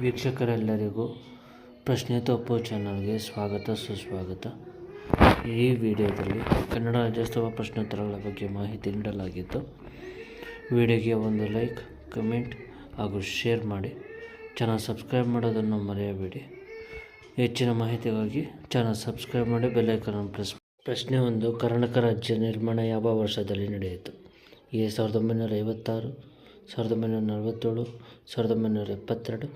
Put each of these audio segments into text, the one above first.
ವೀಕ್ಷಕರೆಲ್ಲರಿಗೂ ಪ್ರಶ್ನೆ ತಪ್ಪು ಚಾನಲ್ಗೆ ಸ್ವಾಗತ, ಸುಸ್ವಾಗತ. ಈ ವಿಡಿಯೋದಲ್ಲಿ ಕನ್ನಡ ರಾಜ್ಯೋತ್ಸವ ಪ್ರಶ್ನೋತ್ತರಗಳ ಬಗ್ಗೆ ಮಾಹಿತಿ ನೀಡಲಾಗಿತ್ತು. ವಿಡಿಯೋಗೆ ಒಂದು ಲೈಕ್, ಕಮೆಂಟ್ ಹಾಗೂ ಶೇರ್ ಮಾಡಿ. ಚಾನಲ್ ಸಬ್ಸ್ಕ್ರೈಬ್ ಮಾಡೋದನ್ನು ಮರೆಯಬೇಡಿ. ಹೆಚ್ಚಿನ ಮಾಹಿತಿಗಾಗಿ ಚಾನಲ್ ಸಬ್ಸ್ಕ್ರೈಬ್ ಮಾಡಿ ಬೆಲ್ಲೈಕನ್ನು ಪ್ರೆಸ್ ಪ್ರಶ್ನೆ ಒಂದು, ಕರ್ನಾಟಕ ರಾಜ್ಯ ನಿರ್ಮಾಣ ಯಾವ ವರ್ಷದಲ್ಲಿ ನಡೆಯಿತು? ಎ, ಸಾವಿರದ ಒಂಬೈನೂರ ಐವತ್ತಾರು, ಸಾವಿರದ ಒಂಬೈನೂರ ನಲವತ್ತೇಳು, ಸಾವಿರದ ಒಂಬೈನೂರ ಎಪ್ಪತ್ತೆರಡು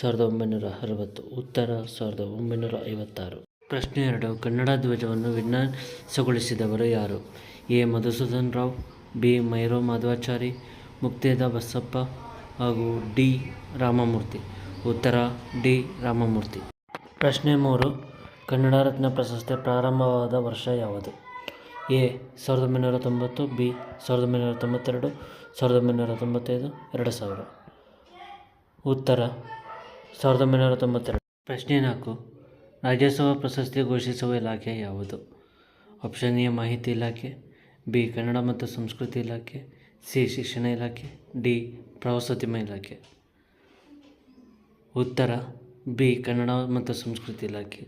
ಸಾವಿರದ ಒಂಬೈನೂರ ಅರವತ್ತು, ಉತ್ತರ ಸಾವಿರದ ಒಂಬೈನೂರ ಐವತ್ತಾರು. ಪ್ರಶ್ನೆ ಎರಡು, ಕನ್ನಡ ಧ್ವಜವನ್ನು ವಿನ್ಯಾಸಗೊಳಿಸಿದವರು ಯಾರು? ಎ. ಮಧುಸೂದನ್ ರಾವ್, ಬಿ. ಮೈರೋ ಮಾಧವಾಚಾರಿ, ಮುಕ್ತೇದ ಬಸಪ್ಪ ಹಾಗೂ ಡಿ. ರಾಮಮೂರ್ತಿ. ಉತ್ತರ, ಡಿ. ರಾಮಮೂರ್ತಿ. ಪ್ರಶ್ನೆ ಮೂರು, ಕನ್ನಡ ರತ್ನ ಪ್ರಶಸ್ತಿ ಪ್ರಾರಂಭವಾದ ವರ್ಷ ಯಾವುದು? ಎ. ಸಾವಿರದ ಒಂಬೈನೂರ ತೊಂಬತ್ತು, ಬಿ. ಸಾವಿರದ ಒಂಬೈನೂರ ತೊಂಬತ್ತೆರಡು, ಸಾವಿರದ ಒಂಬೈನೂರ ತೊಂಬತ್ತೈದು, ಎರಡು ಸಾವಿರ. ಉತ್ತರ ಸಾವಿರದ ಒಂಬೈನೂರ ತೊಂಬತ್ತೆರಡು. ಪ್ರಶ್ನೆ ನಾಲ್ಕು. ರಾಜ್ಯೋತ್ಸವ ಪ್ರಶಸ್ತಿ ಘೋಷಿಸುವ ಇಲಾಖೆ ಯಾವುದು? ಆಪ್ಷನ್ ಎ, ಮಾಹಿತಿ ಇಲಾಖೆ, ಬಿ, ಕನ್ನಡ ಮತ್ತು ಸಂಸ್ಕೃತಿ ಇಲಾಖೆ, ಸಿ, ಶಿಕ್ಷಣ ಇಲಾಖೆ, ಡಿ, ಪ್ರವಾಸೋದ್ಯಮ ಇಲಾಖೆ. ಉತ್ತರ, ಬಿ, ಕನ್ನಡ ಮತ್ತು ಸಂಸ್ಕೃತಿ ಇಲಾಖೆ.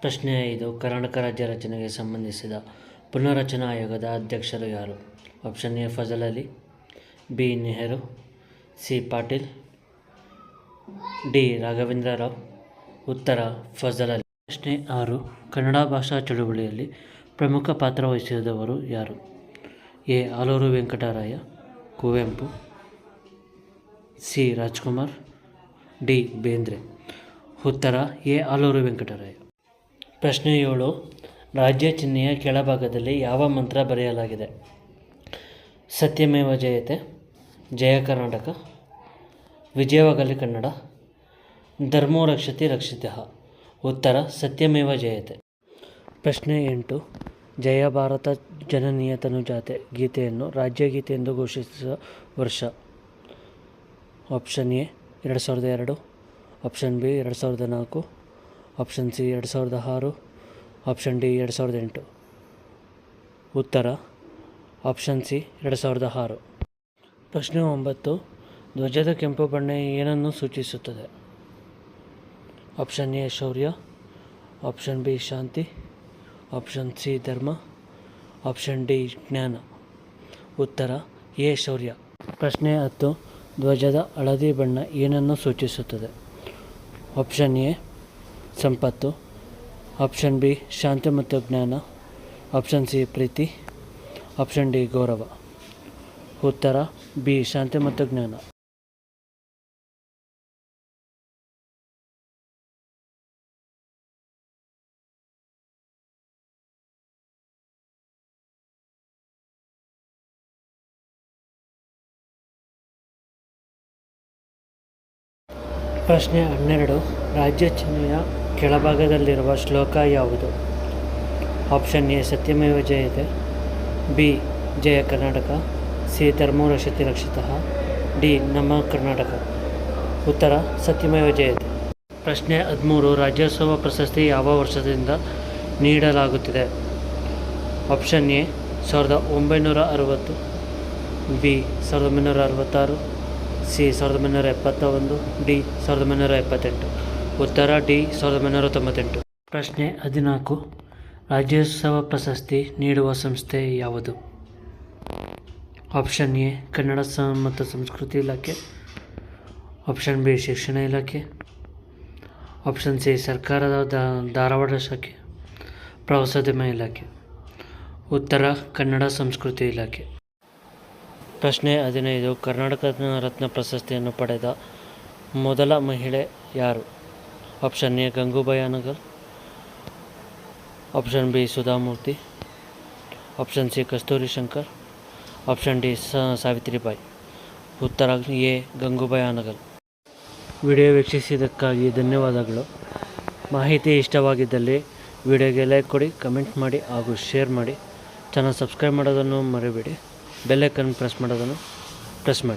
ಪ್ರಶ್ನೆ ಐದು. ಕರ್ನಾಟಕ ರಾಜ್ಯ ರಚನೆಗೆ ಸಂಬಂಧಿಸಿದ ಪುನರ್ರಚನಾ ಆಯೋಗದ ಅಧ್ಯಕ್ಷರು ಯಾರು? Option A, Fazal Ali, B, Nehru, C, Patil D. Raghavendra Rao ಉತ್ತರ ಫಜಲ್ ಅಲಿ ಪ್ರಶ್ನೆ ಆರು. ಕನ್ನಡ ಭಾಷಾ ಚಳುವಳಿಯಲ್ಲಿ ಪ್ರಮುಖ ಪಾತ್ರ ವಹಿಸಿದವರು ಯಾರು? A. Aluru Venkataraya, Kuvempu. C. Rajkumar, D. Bendre. ಉತ್ತರ ಎ. ಆಲೂರು ವೆಂಕಟರಾಯ. ಪ್ರಶ್ನೆ ಏಳು. ರಾಜ್ಯ ಚಿಹ್ನೆಯ ಕೆಳಭಾಗದಲ್ಲಿ ಯಾವ ಮಂತ್ರ ಬರೆಯಲಾಗಿದೆ? ಸತ್ಯಮೇವ ಜಯತೆ, ಜಯ ಕರ್ನಾಟಕ ವಿಜಯವಾಗಲಿ ಕನ್ನಡ. ಧರ್ಮೋ ರಕ್ಷತಿ ರಕ್ಷಿತ ಉತ್ತರ, ಸತ್ಯಮೇವ ಜಯತೆ. ಪ್ರಶ್ನೆ ಎಂಟು. ಜಯ ಭಾರತ ಜನನೀಯ ತನುಜಾತೆ ಗೀತೆಯನ್ನು ರಾಜ್ಯಗೀತೆ ಎಂದು ಘೋಷಿಸಿದ ವರ್ಷ. ಆಪ್ಷನ್ ಎ, ಎರಡು ಸಾವಿರದ ಎರಡು. ಆಪ್ಷನ್ ಬಿ, ಎರಡು ಸಾವಿರದ ನಾಲ್ಕು. ಆಪ್ಷನ್ ಸಿ, ಎರಡು ಸಾವಿರದ ಆರು. ಆಪ್ಷನ್ ಡಿ, ಎರಡು ಸಾವಿರದ ಎಂಟು. ಉತ್ತರ. ಆಪ್ಷನ್ ಸಿ, ಎರಡು ಸಾವಿರದ ಆರು. ಪ್ರಶ್ನೆ ಒಂಬತ್ತು. ಧ್ವಜದ ಕೆಂಪು ಬಣ್ಣ ಏನನ್ನು ಸೂಚಿಸುತ್ತದೆ? ಆಪ್ಷನ್ ಎ, ಶೌರ್ಯ. ಆಪ್ಷನ್ ಬಿ, ಶಾಂತಿ. ಆಪ್ಷನ್ ಸಿ, ಧರ್ಮ. ಆಪ್ಷನ್ ಡಿ, ಜ್ಞಾನ. ಉತ್ತರ, ಎ, ಶೌರ್ಯ. ಪ್ರಶ್ನೆ ಹತ್ತು. ಧ್ವಜದ ಹಳದಿ ಬಣ್ಣ ಏನನ್ನು ಸೂಚಿಸುತ್ತದೆ? ಆಪ್ಷನ್ ಎ, ಸಂಪತ್ತು. ಆಪ್ಷನ್ ಬಿ, ಶಾಂತಿ ಮತ್ತು ಜ್ಞಾನ. ಆಪ್ಷನ್ ಸಿ, ಪ್ರೀತಿ. ಆಪ್ಷನ್ ಡಿ, ಗೌರವ. ಉತ್ತರ, ಬಿ, ಶಾಂತಿ ಮತ್ತು ಜ್ಞಾನ. ಪ್ರಶ್ನೆ ಹನ್ನೆರಡು. ರಾಜ್ಯ ಚಿಹ್ನೆಯ ಕೆಳಭಾಗದಲ್ಲಿರುವ ಶ್ಲೋಕ ಯಾವುದು? ಆಪ್ಷನ್ ಎ, ಸತ್ಯಮೇವ ಜಯತೆ. ಬಿ, ಜಯ ಕರ್ನಾಟಕ. ಸಿ ಧರ್ಮೋ ರಕ್ಷತಿ ರಕ್ಷಿತಃ ಡಿ, ನಮ್ಮ ಕರ್ನಾಟಕ. ಉತ್ತರ, ಸತ್ಯಮೇವ ಜಯತೆ. ಪ್ರಶ್ನೆ ಹದಿಮೂರು, ರಾಜ್ಯೋತ್ಸವ ಪ್ರಶಸ್ತಿ ಯಾವ ವರ್ಷದಿಂದ ನೀಡಲಾಗುತ್ತಿದೆ? ಆಪ್ಷನ್ ಎ, ಸಾವಿರದ ಒಂಬೈನೂರ ಅರವತ್ತು. ಬಿ, ಸಾವಿರದ ಒಂಬೈನೂರ ಅರವತ್ತಾರು. ಸಿ ಸಾವಿರದ ಒಂಬೈನೂರ ಎಪ್ಪತ್ತ ಒಂದು ಡಿ ಸಾವಿರದ ಒಂಬೈನೂರ ಎಪ್ಪತ್ತೆಂಟು. ಉತ್ತರ, ಡಿ ಸಾವಿರದ ಒಂಬೈನೂರ ತೊಂಬತ್ತೆಂಟು. ಪ್ರಶ್ನೆ ಹದಿನಾಲ್ಕು. ರಾಜ್ಯೋತ್ಸವ ಪ್ರಶಸ್ತಿ ನೀಡುವ ಸಂಸ್ಥೆ ಯಾವುದು? ಆಪ್ಷನ್ ಎ, ಕನ್ನಡ ಮತ್ತು ಸಂಸ್ಕೃತಿ ಇಲಾಖೆ. ಆಪ್ಷನ್ ಬಿ, ಶಿಕ್ಷಣ ಇಲಾಖೆ. ಆಪ್ಷನ್ ಸಿ, ಸರ್ಕಾರದ ಧಾರವಾಡ ಶಾಖೆ. ಪ್ರವಾಸೋದ್ಯಮ ಇಲಾಖೆ. ಉತ್ತರ, ಕನ್ನಡ ಸಂಸ್ಕೃತಿ ಇಲಾಖೆ. ಪ್ರಶ್ನೆ ಹದಿನೈದು. ಕರ್ನಾಟಕ ರತ್ನ ಪ್ರಶಸ್ತಿಯನ್ನು ಪಡೆದ ಮೊದಲ ಮಹಿಳೆ ಯಾರು? Option A, Gangubai Hangal. Option B, Sudha Murthy. Option C, Kasturi Shankar. Option D Savitribai. ಉತ್ತರ ಎ, ಗಂಗೂಬಾಯಿ ಅನಗಲ್. ವಿಡಿಯೋ ವೀಕ್ಷಿಸಿದ್ದಕ್ಕಾಗಿ ಧನ್ಯವಾದಗಳು. ಮಾಹಿತಿ ಇಷ್ಟವಾಗಿದ್ದಲ್ಲಿ ವಿಡಿಯೋಗೆ ಲೈಕ್ ಕೊಡಿ, ಕಮೆಂಟ್ ಮಾಡಿ ಹಾಗೂ ಶೇರ್ ಮಾಡಿ. ಚಾನಲ್ ಸಬ್ಸ್ಕ್ರೈಬ್ ಮಾಡೋದನ್ನು ಮರಿಬೇಡಿ. ಬೆಲ್ಲೈಕನ್ ಪ್ರೆಸ್ ಮಾಡೋದನ್ನು ಪ್ರೆಸ್ ಮಾಡಿ.